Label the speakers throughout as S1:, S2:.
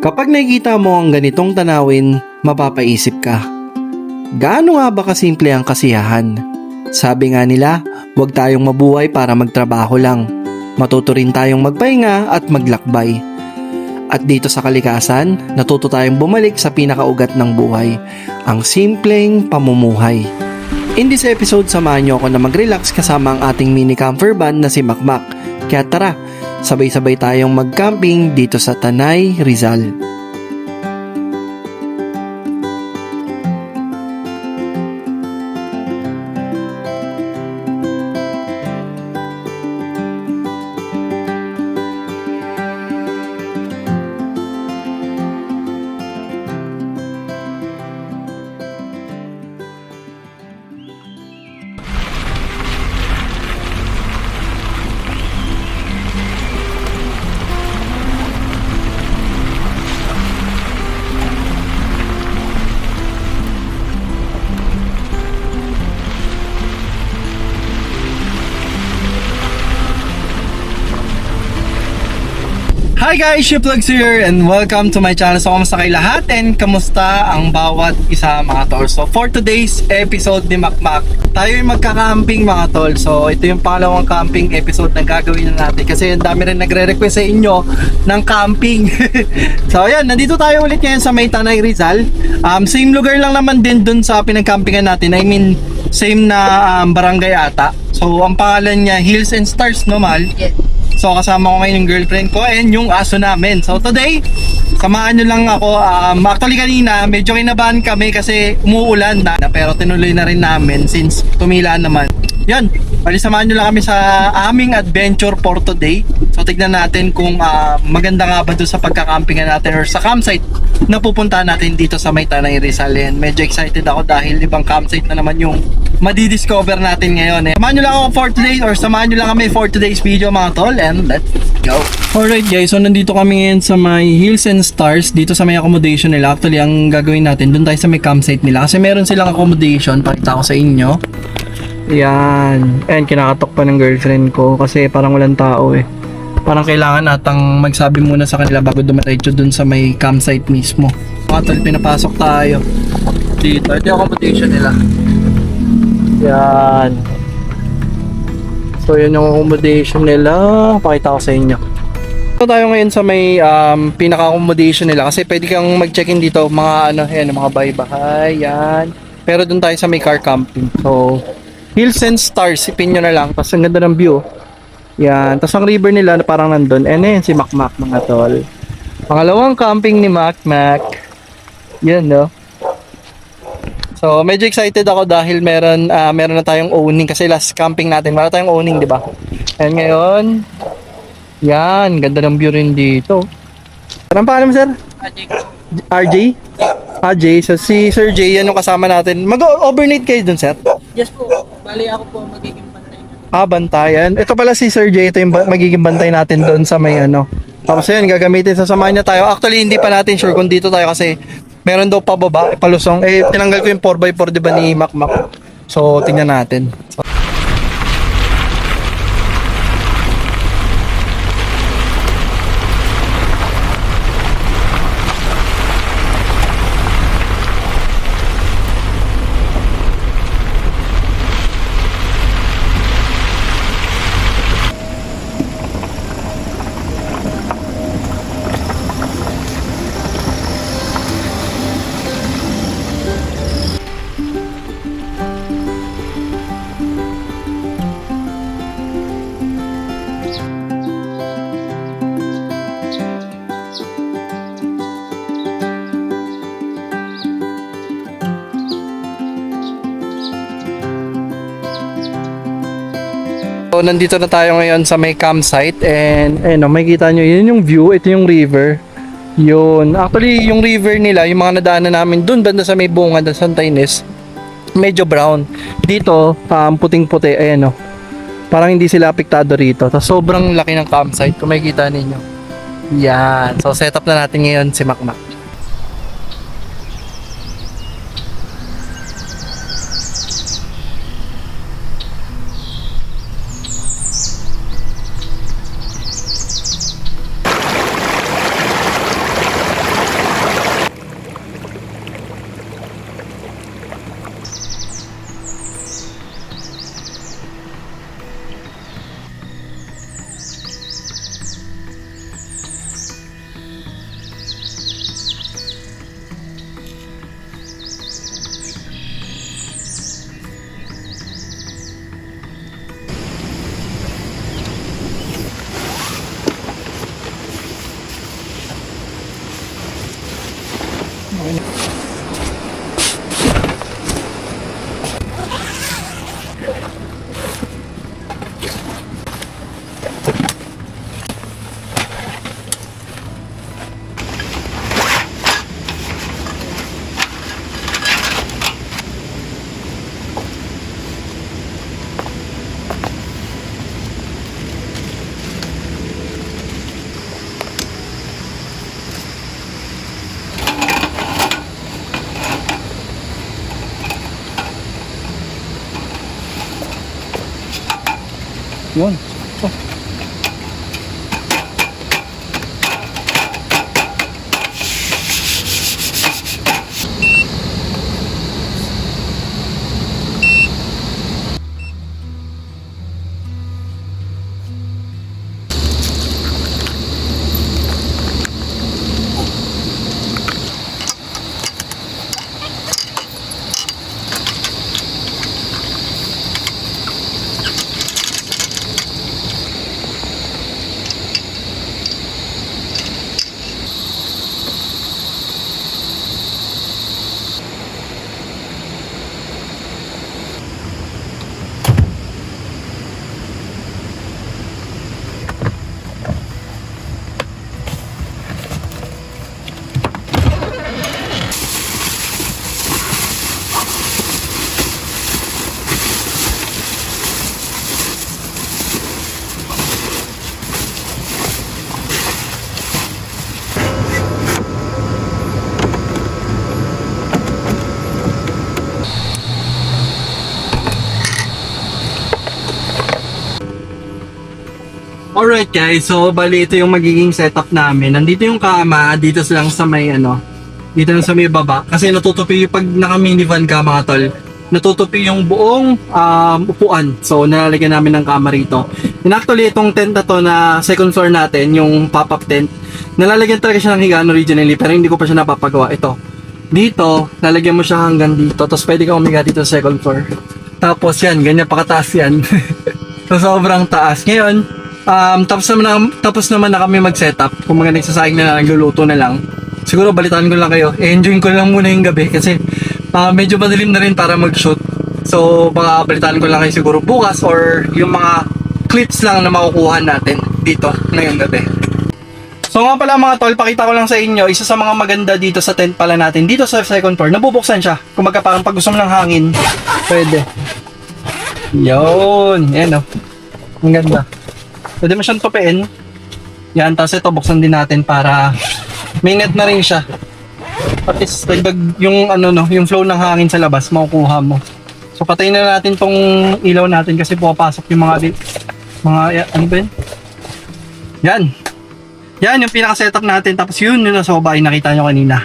S1: Kapag nakikita mo ang ganitong tanawin, mapapaisip ka. Gaano nga ba kasimple ang kasiyahan? Sabi nga nila, huwag tayong mabuhay para magtrabaho lang. Matuto rin tayong magpahinga at maglakbay. At dito sa kalikasan, natuto tayong bumalik sa pinakaugat ng buhay, ang simpleng pamumuhay. In this episode, samahan niyo ako na mag-relax kasama ang ating mini camper van na si Makmak. Kaya tara, sabay-sabay tayong mag-camping dito sa Tanay, Rizal. Hi guys, Shiplugs here and welcome to my channel. So, kamusta kayo lahat and kamusta ang bawat isa mga tol? So, for today's episode ni Makmak, tayo yung magka-camping mga tol. So, ito yung pangalawang camping episode na gagawin na natin kasi ang dami rin nagre-request sa inyo ng camping. so, ayan, nandito tayo ulit ngayon sa May Tanay Rizal. Um, same lugar lang naman din dun sa pinag-campingan natin. I mean, same na um, barangay ata. So, ang pangalan niya Hills and Stars, no, Mal?
S2: Yes.
S1: So kasama ko ngayon yung girlfriend ko and yung aso namin. So today, samahan nyo lang ako. Um, actually kanina, medyo kinabahan kami kasi umuulan na. Pero tinuloy na rin namin since tumila naman. Yan, bali samahan nyo lang kami sa aming adventure for today. So tignan natin kung ah, maganda nga ba doon sa pagkakampingan natin or sa campsite na pupunta natin dito sa May Tanay Rizal. And medyo excited ako dahil ibang campsite na naman yung madidiscover natin ngayon. Eh. Samahan nyo lang ako for today or samahan nyo lang kami for today's video mga tol and let's go. Alright guys, so nandito kami ngayon sa may Hills and Stars dito sa may accommodation nila. Actually, ang gagawin natin, doon tayo sa may campsite nila kasi meron silang accommodation. Pakita ko sa inyo. Yan. And kinakatok pa ng girlfriend ko kasi parang walang tao eh. Parang kailangan natang magsabi muna sa kanila bago dumiretso dun sa may campsite mismo. Mga tol, pinapasok tayo. Dito. Ito yung accommodation nila. Yan. So, yun yung accommodation nila. Pakita ko sa inyo. Ito tayo ngayon sa may um, pinaka-accommodation nila kasi pwede kang mag-check-in dito mga ano, yan, mga bahay-bahay, yan. Pero dun tayo sa may car camping. So, Hills and Stars, sipin nyo na lang. Tapos ang ganda ng view. Yan. Tapos ang river nila na parang nandun. And then si Macmac mga tol. Pangalawang camping ni Macmac. Yan no. So, medyo excited ako dahil meron ah, meron na tayong owning kasi last camping natin, meron tayong owning, 'di ba? And ngayon, yan, ganda ng view rin dito. Anong pangalan mo, sir? RJ? RJ, so si Sir J, yan yung kasama natin. Mag-overnight kayo dun, sir?
S2: Yes po. Bali ako po magiging pantay niyo.
S1: Ah, bantayan. Ito pala si Sir J, ito yung ba- magiging bantay natin doon sa may ano. Tapos yun, gagamitin, sasamahan niya tayo. Actually, hindi pa natin sure kung dito tayo kasi meron daw pababa, palusong. Eh, tinanggal ko yung 4x4, di ba, ni Mac. So, tingnan natin. So, Nandito na tayo ngayon sa may campsite and ayun, oh, makikita nyo, yun yung view, ito yung river. Yun. Actually, yung river nila, yung mga nadaanan namin dun, banda sa may bunga ng Santa Ines, medyo brown. Dito, um, puting-puti, ayan oh. Parang hindi sila apektado rito. Tapos sobrang laki ng campsite, kung makikita ninyo. Yan. So, setup na natin ngayon si Makmak. Yun. Alright guys, so bali ito yung magiging setup namin. Nandito yung kama, dito lang sa may ano, dito lang sa may baba. Kasi natutupi yung pag naka minivan ka mga tol, natutupi yung buong um, upuan. So nalalagyan namin ng kama rito. And actually itong tent na to na second floor natin, yung pop-up tent, nalalagyan talaga siya ng higaan originally pero hindi ko pa siya napapagawa. Ito, dito, lalagyan mo siya hanggang dito. Tapos pwede kang umiga dito sa second floor. Tapos yan, ganyan pa kataas yan. so sobrang taas. Ngayon, um, tapos naman na, tapos naman na kami mag-setup. Kung mga nagsasaing na lang, nagluluto na lang. Siguro balitaan ko lang kayo. Enjoy ko lang muna yung gabi kasi ah, medyo madilim na rin para mag-shoot. So baka balitaan ko lang kayo siguro bukas or yung mga clips lang na makukuha natin dito ngayong gabi. So nga pala mga tol, pakita ko lang sa inyo, isa sa mga maganda dito sa tent pala natin, dito sa second floor, nabubuksan siya. Kung parang pag gusto ng hangin, pwede. Yun, yan o. Ang ganda. Pwede mo siyang tupiin. Yan, tapos ito, buksan din natin para may net na rin siya. At least, dagdag yung ano no, yung flow ng hangin sa labas, makukuha mo. So patayin na natin tong ilaw natin kasi pumapasok yung mga mga ano ba yun? Yan. Yan yung pinaka-setup natin. Tapos yun, yun baba, yung nakita nyo kanina.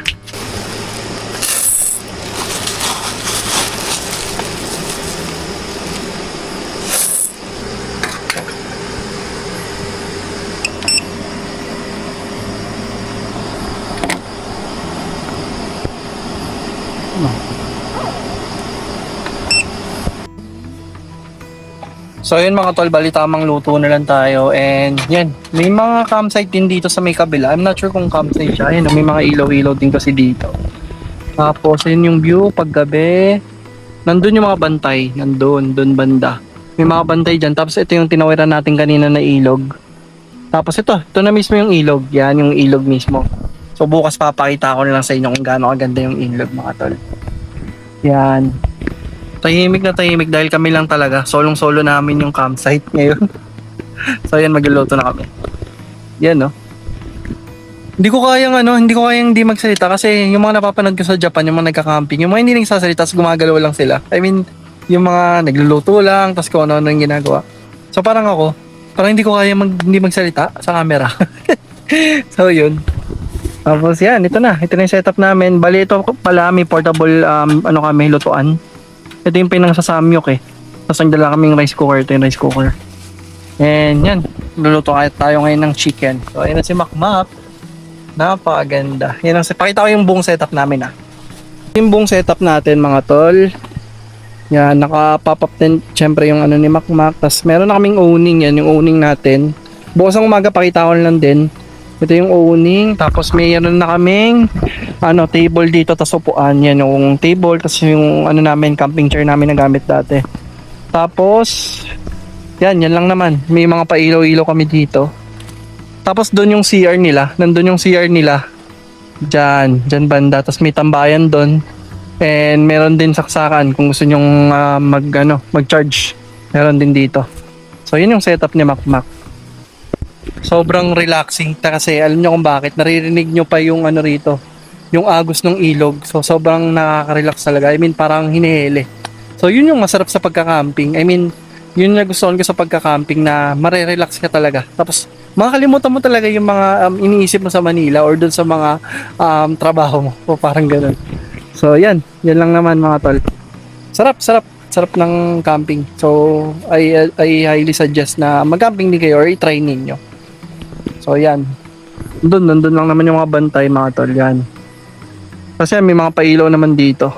S1: So yun mga tol, bali tamang luto na lang tayo and yan, may mga campsite din dito sa may kabila. I'm not sure kung campsite siya. Ayun, may mga ilaw-ilaw din kasi dito. Tapos yun yung view paggabi. Nandun yung mga bantay, nandun, dun banda. May mga bantay dyan. Tapos ito yung tinawiran natin kanina na ilog. Tapos ito, ito na mismo yung ilog. Yan yung ilog mismo. So bukas papakita ko na lang sa inyo kung gaano kaganda yung ilog mga tol. Yan. Tahimik na tahimik dahil kami lang talaga. Solong-solo namin yung campsite ngayon. so yan, magluluto na kami. Yan no. Hindi ko kayang ano, hindi ko kayang hindi magsalita kasi yung mga napapanood ko sa Japan, yung mga nagka-camping, yung mga hindi nagsasalita, tapos gumagalaw lang sila. I mean, yung mga nagluluto lang, tapos kung ano-ano yung ginagawa. So parang ako, parang hindi ko kaya mag, hindi magsalita sa camera. so yun. Tapos yan, ito na. Ito na yung setup namin. Bali ito pala, may portable, um, ano kami, lutuan. Ito yung pinang sa Samyok eh. Tapos nagdala kaming rice cooker. Ito yung rice cooker. And yan, luluto tayo ngayon ng chicken. So ayun si Macmap. Napakaganda. Yan ang, pakita ko yung buong setup namin ah. Yung buong setup natin mga tol. Yan, naka-pop up din syempre yung ano ni Macmac. Tapos meron na kaming owning yan, yung owning natin. Bukas ang umaga pakita ko lang din. Ito yung owning. Tapos mayroon na kaming ano table dito tas upuan. Yan yung table kasi yung ano namin camping chair namin na gamit dati. Tapos yan yan lang naman. May mga pailaw-ilaw kami dito. Tapos doon yung CR nila. Nandun yung CR nila. Dyan dyan banda. Tapos may tambayan doon and meron din saksakan kung gusto nyong ah, mag ano mag charge meron din dito. So yun yung setup ni Macmac sobrang relaxing. Ta kasi alam nyo kung bakit. Naririnig nyo pa yung ano rito. Yung agos ng ilog. So sobrang nakaka-relax talaga. I mean parang hinihili. So yun yung masarap sa pagka-camping. I mean yun yung nagustuhan ko sa pagka-camping na mare-relax ka talaga. Tapos makakalimutan mo talaga yung mga um, iniisip mo sa Manila or dun sa mga um, trabaho mo. O parang ganun. So yan. Yan lang naman mga tol. Sarap sarap. Sarap ng camping. So I, I highly suggest na mag-camping din kayo or i-try ninyo So yan. Doon, nandun lang naman yung mga bantay mga tol yan. Kasi may mga pailaw naman dito.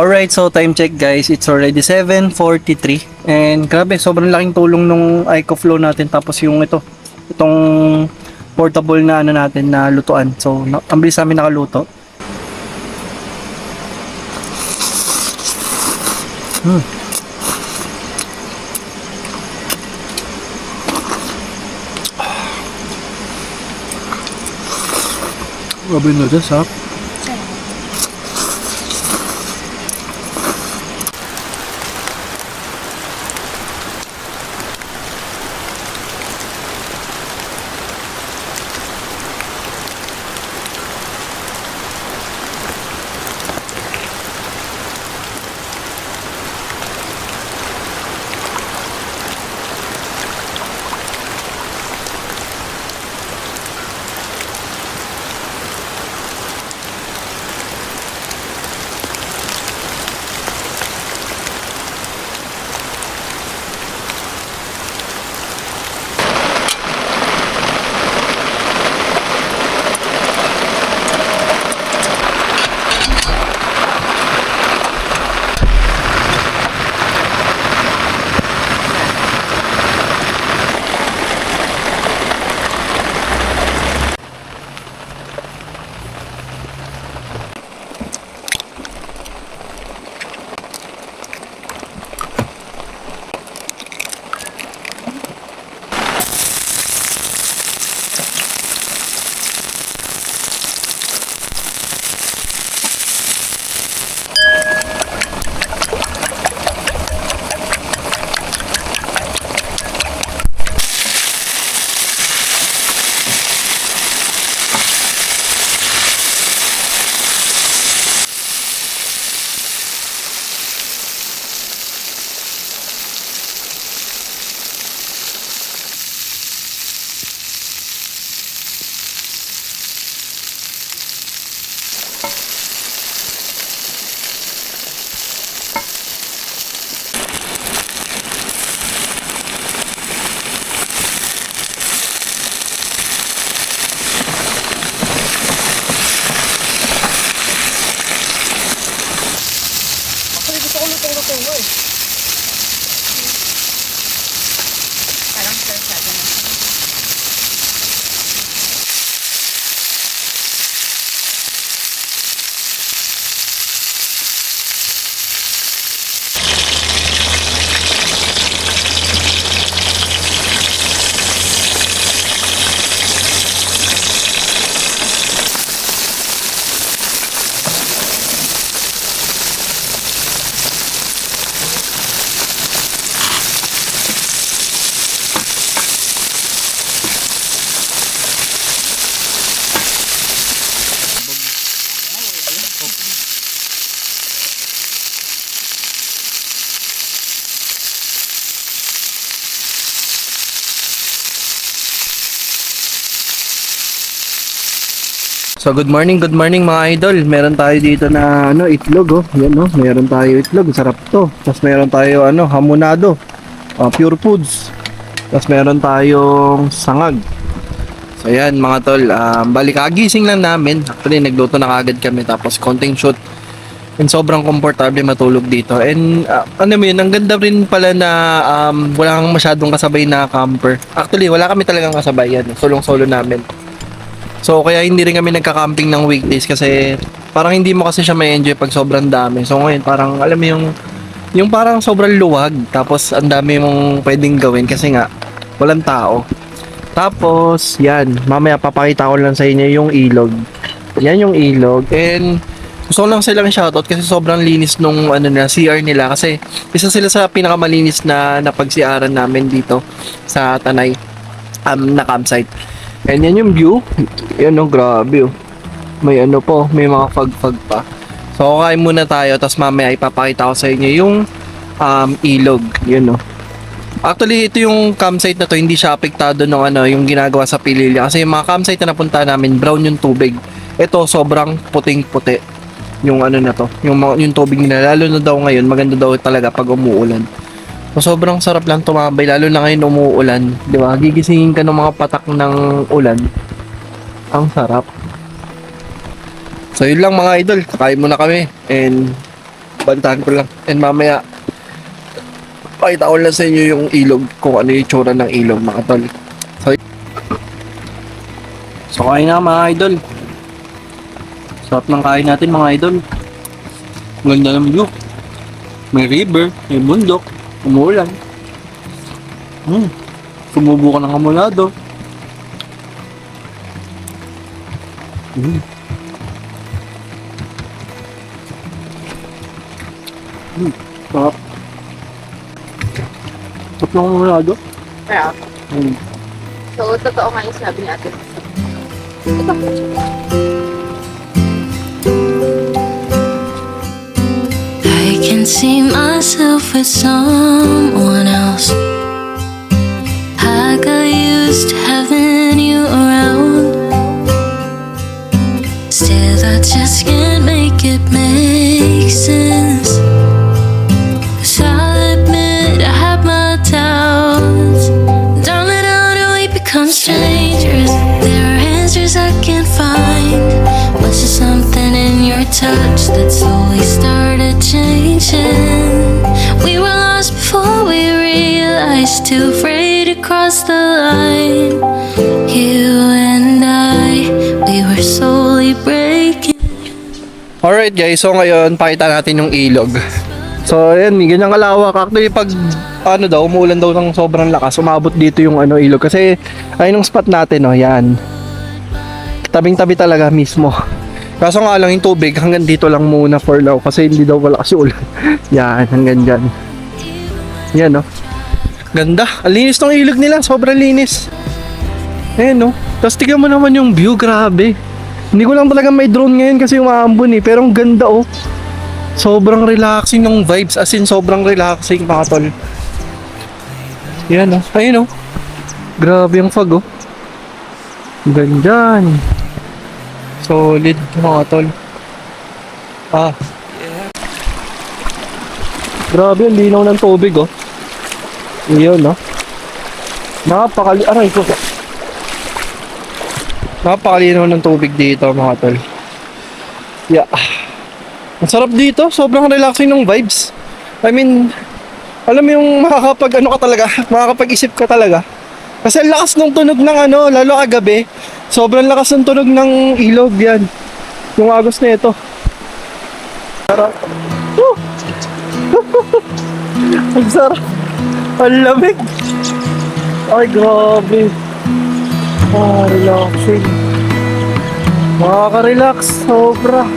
S1: Alright, so time check guys. It's already 7.43. And grabe, sobrang laking tulong nung IcoFlow natin. Tapos yung ito, itong portable na ano natin na lutuan. So, na, ang bilis namin nakaluto. Hmm. Grabe na sarap. So good morning, good morning mga idol. Meron tayo dito na ano, itlog oh. Yan oh, meron tayo itlog, sarap to. Tapos meron tayo ano, hamonado. ah, pure foods. Tapos meron tayong sangag. So yan mga tol, um, bali kagising lang namin. Actually nagluto na kagad kami tapos konting shoot. And sobrang komportable matulog dito. And ah, ano mo yun, ang ganda rin pala na um, wala kang masyadong kasabay na camper. Actually, wala kami talagang kasabay yan. Solong-solo namin. So kaya hindi rin kami nagka-camping ng weekdays kasi parang hindi mo kasi siya may enjoy pag sobrang dami. So ngayon parang alam mo yung yung parang sobrang luwag tapos ang dami mong pwedeng gawin kasi nga walang tao. Tapos yan, mamaya papakita ko lang sa inyo yung ilog. Yan yung ilog and gusto lang silang shoutout kasi sobrang linis nung ano na CR nila kasi isa sila sa pinakamalinis na napagsiaran namin dito sa Tanay um, na campsite. And yan yung view. Yan oh, grabe oh. May ano po, may mga fag-fag pa. So, kakain muna tayo, tapos mamaya ipapakita ko sa inyo yung um, ilog. Yun oh. Actually, ito yung campsite na to, hindi siya apektado ng ano, yung ginagawa sa Pililya. Kasi yung mga campsite na napunta namin, brown yung tubig. Ito, sobrang puting-puti. Yung ano na to, yung, yung tubig nila. Lalo na daw ngayon, maganda daw talaga pag umuulan. So, sobrang sarap lang tumambay, lalo na ngayon umuulan. Di ba? Gigisingin ka ng mga patak ng ulan. Ang sarap. So, yun lang mga idol. Kakain muna kami. And, bantahan ko lang. And mamaya, pakita ko lang sa inyo yung ilog. Kung ano yung tsura ng ilog, mga tol. So, so kain na mga idol. Sarap ng kain natin mga idol. Ganda ng view. May river, may bundok, umuulan. Hmm. Sumubo ka ng hamulado. Hmm. Hmm. Sarap. Sarap ng hamulado.
S3: Kaya,
S1: Hmm.
S3: so, totoo nga yung sinabi ni ate. Ito.
S4: Can see myself with someone else. I got used to having you around. Still, I just can't make it make too afraid to cross the line. You and I, we were slowly breaking.
S1: Alright guys, so ngayon pakita natin yung ilog. So ayan, ganyan kalawak. Actually pag ano daw, umuulan daw ng sobrang lakas, umabot dito yung ano ilog. Kasi ayun yung spot natin, oh, yan. Tabing-tabi talaga mismo. Kaso nga lang yung tubig hanggang dito lang muna for now kasi hindi daw wala kasi ulan. yan, hanggang dyan. Yan, no. Ganda. Ang linis ng ilog nila. Sobrang linis. Ayan, no. Tapos tignan mo naman yung view. Grabe. Hindi ko lang talaga may drone ngayon kasi umaambon eh. Pero ang ganda, oh. Sobrang relaxing ng vibes. As in, sobrang relaxing, mga tol. Yan, oh. Ayun, oh. Grabe yung fog, oh. Ganda. Solid, mga tol. Ah. Grabe, ang linaw ng tubig, oh. Iyon, no? Napakali... Aray ko. Napakalinaw ng tubig dito, mga tol. Yeah. Ang sarap dito. Sobrang relaxing ng vibes. I mean, alam mo yung makakapag ano ka talaga, makakapag-isip ka talaga. Kasi ang lakas ng tunog ng ano, lalo kagabi. Sobrang lakas ng tunog ng ilog yan. Yung agos na ito. Sarap. Ang sarap. Ang lamig. Ay, grabe. Ah, relaxing. Makaka-relax. Sobra.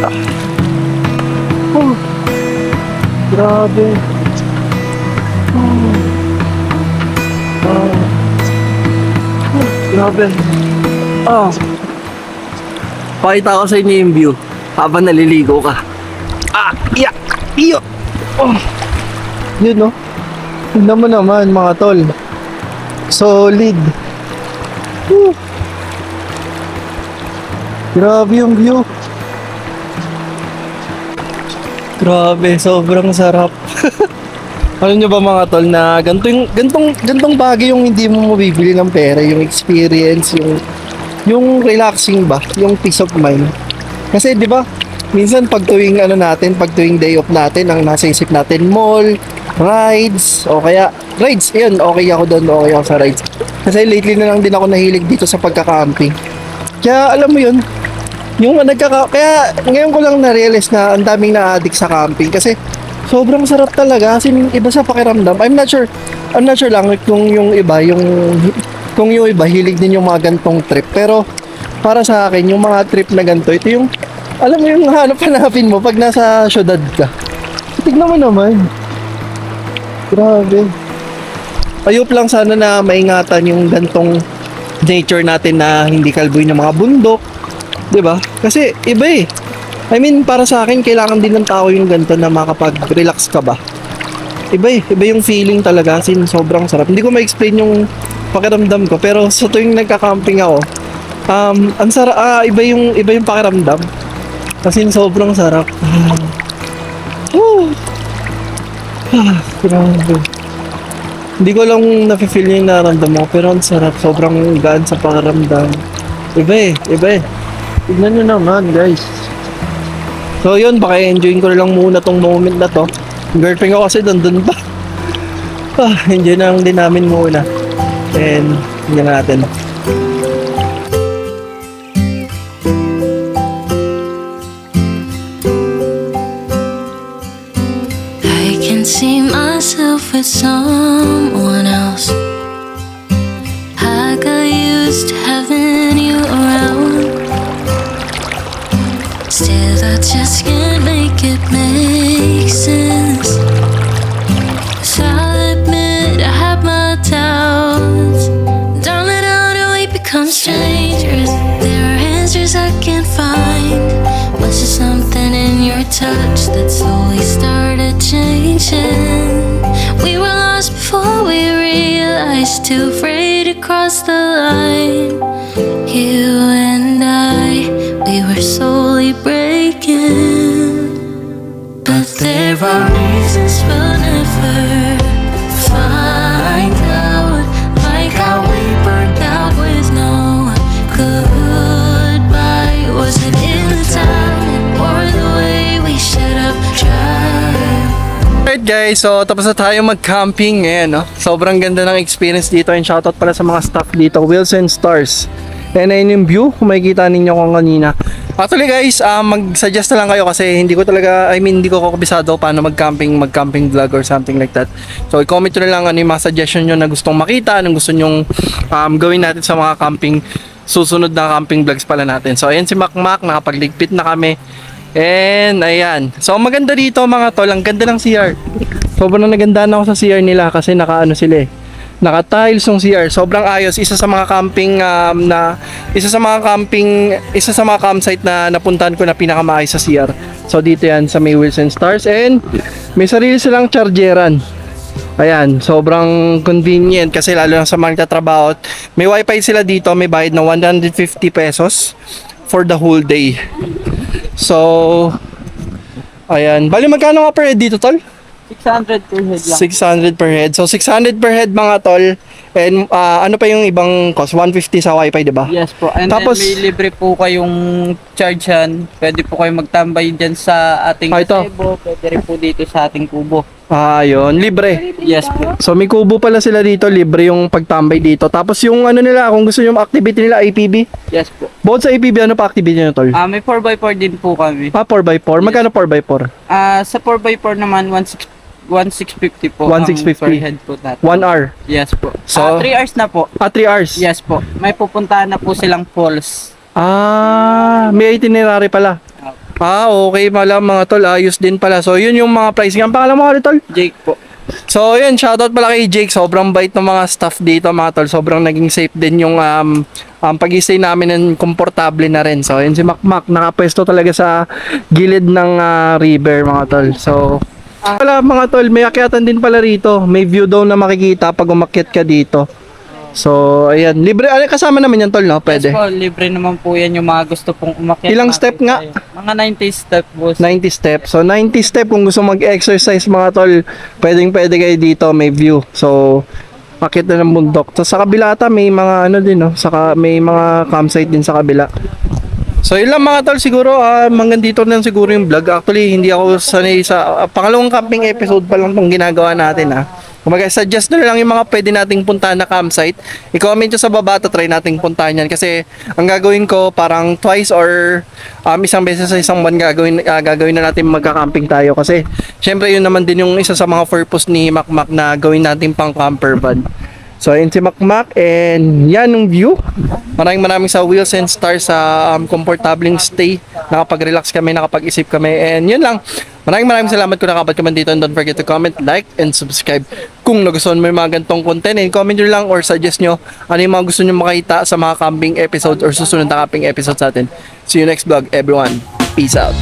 S1: Ah. Oh. Grabe. Oh. Ah. Oh, grabe. Ah. Pakita ko sa inyo yung view habang naliligo ka. Ah, iya, iyo. Oh. Yun no. Tignan mo naman mga tol. Solid. Woo. Grabe yung view. Grabe, sobrang sarap. Alam nyo ba mga tol na gantong, gantong, gantong bagay yung hindi mo mabibili ng pera, yung experience, yung yung relaxing ba, yung peace of mind. Kasi 'di ba? Minsan pag tuwing ano natin, pag tuwing day off natin, ang nasa isip natin mall, rides, o kaya rides, yun, okay ako doon, okay ako sa rides. Kasi lately na lang din ako nahilig dito sa pagka-camping. Kaya alam mo yun, yung nagkaka... Kaya ngayon ko lang na-realize na ang daming na-addict sa camping kasi sobrang sarap talaga. Kasi iba sa pakiramdam. I'm not sure. I'm not sure lang kung yung iba, yung... Kung yung iba, hilig din yung mga gantong trip. Pero para sa akin, yung mga trip na ganito, ito yung... Alam mo yung hanap-hanapin mo pag nasa syudad ka. Tignan mo naman. Grabe. Ayop lang sana na maingatan yung gantong nature natin na hindi kalboy ng mga bundok. 'Di ba? Kasi iba eh. I mean, para sa akin, kailangan din ng tao yung ganito na makapag-relax ka ba. Iba eh. Iba yung feeling talaga. Sin sobrang sarap. Hindi ko ma-explain yung pakiramdam ko. Pero sa tuwing nagka-camping ako, um, ang sarap, ah, iba yung, iba yung pakiramdam. Kasi sobrang sarap. Ah. Woo! Ah, grabe. Hindi ko lang nafe-feel yung nararamdaman ko, pero ang sarap. Sobrang gaan sa pakiramdam. Iba eh, iba eh. Tignan nyo naman, guys. So yun, baka enjoyin ko na lang muna tong moment na to. Girlfriend ko kasi doon pa. Ah, enjoy na lang din namin muna. And, hindi natin.
S4: I can see myself with someone else. I got used to having you around. Still, I just can't make it make sense. Touch that slowly started changing? We were lost before we realized, too afraid to cross the line. You and I, we were slowly breaking. But there are reasons we'll never
S1: guys, so tapos na tayo mag-camping ngayon, no? Sobrang ganda ng experience dito and shoutout pala sa mga staff dito, Wilson Stars. And ayun yung view, kung makikita ninyo kung kanina. Actually guys, ah, mag-suggest na lang kayo kasi hindi ko talaga, I mean, hindi ko kabisado paano mag-camping, mag-camping vlog or something like that. So, i-comment na lang ano yung mga suggestion nyo na gustong makita, anong gusto nyong um, gawin natin sa mga camping, susunod na camping vlogs pala natin. So, ayan si Mac, nakapagligpit na kami. And ayan. So maganda dito mga tol, ang ganda ng CR. Sobrang naganda na ako sa CR nila kasi naka ano sila eh. Naka-tiles yung CR. Sobrang ayos. Isa sa mga camping um, na isa sa mga camping, isa sa mga campsite na napuntahan ko na pinakamaayos sa CR. So dito yan sa may Wilson Stars and may sarili silang chargeran. Ayan, sobrang convenient kasi lalo na sa mga nagtatrabaho. May wifi sila dito, may bayad na 150 pesos for the whole day. So, ayan. Bali, magkano nga per head dito, tol?
S2: 600 per head lang.
S1: 600 per head. So, 600 per head, mga tol. And ah, ano pa yung ibang cost? 150 sa wifi, di ba?
S2: Yes po. And
S1: Tapos-
S2: then may libre po kayong chargehan. Pwede po kayo magtambay dyan sa ating
S1: Ah, ito.
S2: Pwede rin po dito sa ating kubo.
S1: Ah, yun. Libre.
S2: Yes po.
S1: So, may kubo pala sila dito. Libre yung pagtambay dito. Tapos, yung ano nila, kung gusto yung activity nila, APB.
S2: Yes po.
S1: Bukod sa APB, ano pa activity nyo, tol?
S2: Ah, may 4x4 din po kami.
S1: Ah, 4x4. Magkano 4x4?
S2: Ah, sa 4x4 naman 16 1650 po
S1: 1650.
S2: ang per head po natin.
S1: 1 hour.
S2: Yes po.
S1: So-
S2: So, 3 hours na po.
S1: Ah, 3 hours.
S2: Yes po. May pupuntahan na po silang falls.
S1: Ah, may itinerary pala. Ah, okay pala mga tol. Ayos din pala. So, yun yung mga pricing. Ang pangalan mo ulit, tol?
S2: Jake po.
S1: So, yun. Shoutout pala kay Jake. Sobrang bait ng mga staff dito, mga tol. Sobrang naging safe din yung um, um, pag-stay namin and komportable na rin. So, yun si Makmak. Nakapwesto talaga sa gilid ng ah, river, mga tol. So, Wala mga tol, may akyatan din pala rito. May view daw na makikita pag umakyat ka dito. So, ayan. Libre, ano, kasama naman yan tol, no? Pwede.
S2: Yes po, libre naman po yan yung mga gusto pong umakyat.
S1: Ilang step nga?
S2: tayo. Mga 90 step boss.
S1: 90 steps. So 90 step kung gusto mag-exercise mga tol, pwedeng pwede kayo dito, may view. So pakit na ng bundok. So sa kabila ata may mga ano din no, saka may mga campsite din sa kabila. So yun lang mga tol siguro ah, hanggang dito na siguro yung vlog. Actually hindi ako sanay sa ah, pangalawang camping episode pa lang tong ginagawa natin ah. Kumaga, suggest nyo lang yung mga pwede nating puntahan na campsite. I-comment nyo sa baba to try nating puntahan yan. Kasi ang gagawin ko parang twice or um, isang beses sa isang buwan gagawin, ah, gagawin na natin magka-camping tayo. Kasi syempre yun naman din yung isa sa mga purpose ni Macmac na gawin natin pang camper van. So, ayun si Macmac and yan yung view. Maraming maraming sa Wheels and Stars sa um, komportabling stay. Nakapag-relax kami, nakapag-isip kami and yun lang. Maraming maraming salamat kung nakabot ka man dito and don't forget to comment, like, and subscribe kung nagustuhan mo yung mga ganitong content and comment nyo lang or suggest nyo ano yung mga gusto nyo makita sa mga camping episodes or susunod na camping episodes natin. See you next vlog everyone. Peace out.